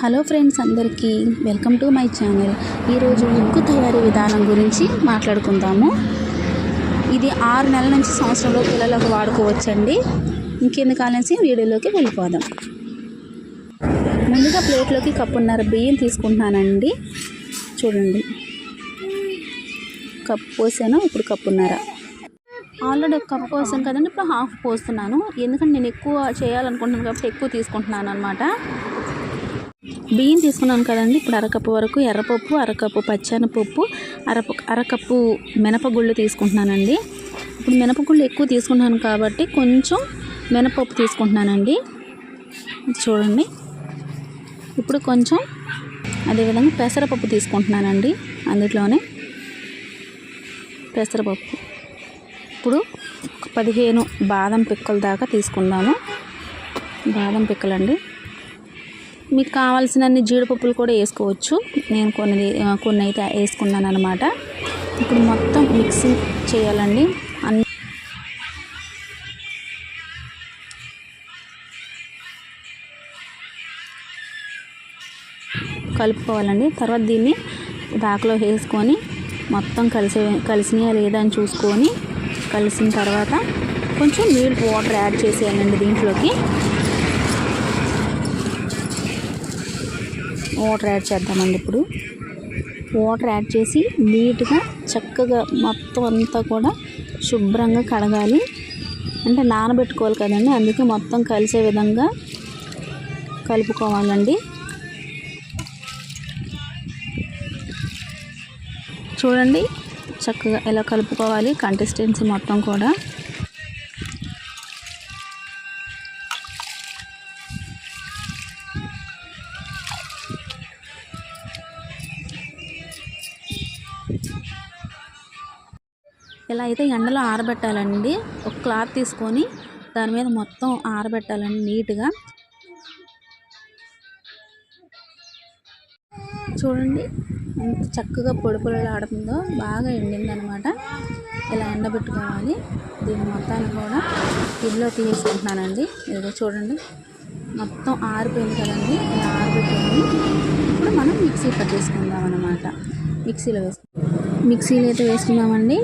Hello friends అందరికీ welcome to my channel. ఈరోజు ఉగ్గు తయారీ విధానం గురించి మాట్లాడుకుందాము. ఇది ఆరు నెలల నుంచి సంవత్సరంలో పిల్లలకు వాడుకోవచ్చండి. ఇంకెందుకు అనేసి వీడియోలోకి వెళ్ళిపోదాం. ముందుగా ప్లేట్లోకి కప్పున్నర బియ్యం తీసుకుంటున్నానండి. చూడండి. కప్పు పోసాను ఇప్పుడు కప్పున్నర. ఆల్రెడీ ఒక కప్పు పోసాను కదండి ఇప్పుడు హాఫ్ పోస్తున్నాను. ఎందుకంటే నేను ఎక్కువ చేయాలనుకుంటున్నాను కాబట్టి ఎక్కువ తీసుకుంటున్నాను అనమాట బియ్యం తీసుకున్నాను కదండి. ఇప్పుడు అరకప్పు వరకు ఎర్రపప్పు అరకప్పు పచ్చనపప్పు అరపు అరకప్పు మినపగుళ్ళు తీసుకుంటున్నానండి. ఇప్పుడు మినపగుళ్ళు ఎక్కువ తీసుకుంటున్నాను కాబట్టి కొంచెం మినపప్పు తీసుకుంటున్నానండి. చూడండి. ఇప్పుడు కొంచెం అదేవిధంగా పెసరపప్పు తీసుకుంటున్నానండి అందులోనే పెసరపప్పు. ఇప్పుడు పదిహేను బాదం పిక్కల దాకా తీసుకుందాము. బాదం పిక్కలండి. మీకు కావాల్సినన్ని జీడిపప్పులు కూడా వేసుకోవచ్చు. నేను కొన్ని కొన్ని అయితే వేసుకున్నాను అనమాట ఇప్పుడు మొత్తం మిక్సింగ్ చేయాలండి. అన్ని కలుపుకోవాలండి. తర్వాత దీన్ని దాకలో వేసుకొని మొత్తం కలిసి కలిసినాయా లేదా అని చూసుకొని కలిసిన తర్వాత కొంచెం నీళ్ళు వాటర్ యాడ్ చేసేయాలండి దీంట్లోకి. వాటర్ యాడ్ చేద్దామండి ఇప్పుడు. వాటర్ యాడ్ చేసి నీట్గా చక్కగా మొత్తం అంతా కూడా శుభ్రంగా కడగాలి. అంటే నానబెట్టుకోవాలి కదండి అందుకే మొత్తం కలిసే విధంగా కలుపుకోవాలండి. చూడండి చక్కగా ఎలా కలుపుకోవాలి కన్సిస్టెన్సీ మొత్తం కూడా. ఇలా అయితే ఎండలో ఆరబెట్టాలండి. ఒక క్లాత్ తీసుకొని దాని మీద మొత్తం ఆరబెట్టాలండి నీట్గా. చూడండి ఎంత చక్కగా పొడి పొడిలాడుతుందో బాగా ఎండిందనమాట. ఇలా ఎండబెట్టుకోవాలి. దీని మొత్తాన్ని కూడా ఇల్లు తీసుకుంటున్నానండి ఇదిగో చూడండి. మొత్తం ఆరిపోయింది కదండి. ఇలా ఆరిపెట్టుకొని ఇప్పుడు మనం మిక్సీ పట్టేసుకుందాం అనమాట మిక్సీలో వేసుకుందాం. మిక్సీలో అయితే వేసుకుందామండి.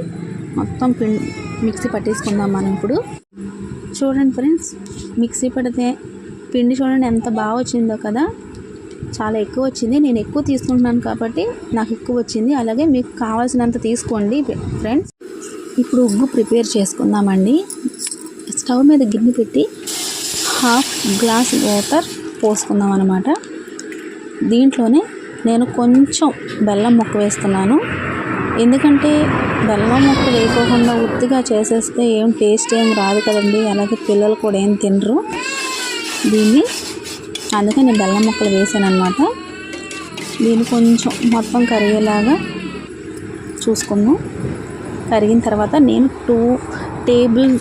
మొత్తం పిండి మిక్సీ పట్టేసుకుందాం మనం ఇప్పుడు. చూడండి ఫ్రెండ్స్ మిక్సీ పడితే పిండి చూడండి ఎంత బాగా వచ్చిందో కదా. చాలా ఎక్కువ వచ్చింది. నేను ఎక్కువ తీసుకుంటున్నాను కాబట్టి నాకు ఎక్కువ వచ్చింది. అలాగే మీకు కావాల్సినంత తీసుకోండి ఫ్రెండ్స్. ఇప్పుడు ఉగ్గు ప్రిపేర్ చేసుకుందామండి. స్టవ్ మీద గిన్నె పెట్టి హాఫ్ గ్లాస్ వాటర్ పోసుకుందాం అనమాట దీంట్లోనే నేను కొంచెం బెల్లం ముక్క వేస్తున్నాను. ఎందుకంటే బెల్లం ముక్క వేయకోకుండా ఉత్తిగా చేసేస్తే ఏం టేస్ట్ ఏం రాదు కదండి. అలాగే పిల్లలు కూడా ఏం తినరు. దీన్ని అందుకని నేను బెల్లం ముక్కలు వేసాను అనమాట దీన్ని కొంచెం మొత్తం కరిగేలాగా చూసుకుందాం. కరిగిన తర్వాత నేను టూ టేబుల్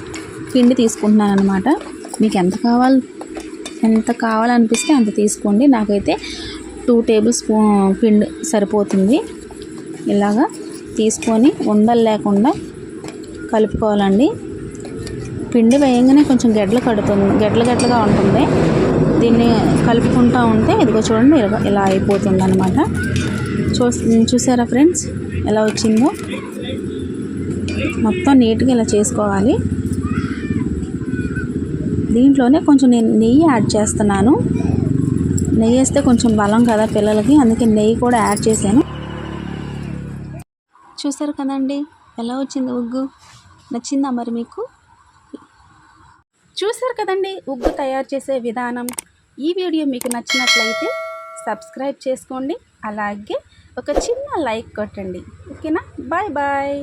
పిండి తీసుకుంటున్నాను అనమాట మీకు ఎంత కావాలి ఎంత కావాలనిపిస్తే అంత తీసుకోండి. నాకైతే టూ టేబుల్ స్పూన్ పిండి సరిపోతుంది. ఇలాగా తీసుకొని ఉండలు లేకుండా కలుపుకోవాలండి. పిండి వేయంగానే కొంచెం గడ్డలు కడుతుంది గడ్డలు గడ్డలుగా ఉంటుంది. దీన్ని కలుపుకుంటూ ఉంటే ఇదిగో చూడండి ఇలా ఇలా అయిపోతుంది అనమాట చూ చూసారా ఫ్రెండ్స్? ఎలా వచ్చిందో? మొత్తం నీట్గా ఇలా చేసుకోవాలి. దీంట్లోనే కొంచెం నేను నెయ్యి యాడ్ చేస్తున్నాను. నెయ్యి వేస్తే కొంచెం బలం కదా పిల్లలకి అందుకే నెయ్యి కూడా యాడ్ చేశాను. చూసారు కదండి. ఎలా వచ్చింది ఉగ్గు? నచ్చిందా మరి మీకు? చూసారు కదండి ఉగ్గు తయారు చేసే విధానం. ఈ వీడియో మీకు నచ్చినట్లయితే సబ్స్క్రైబ్ చేసుకోండి. అలాగే ఒక చిన్న లైక్ కొట్టండి. ఓకేనా? Bye bye.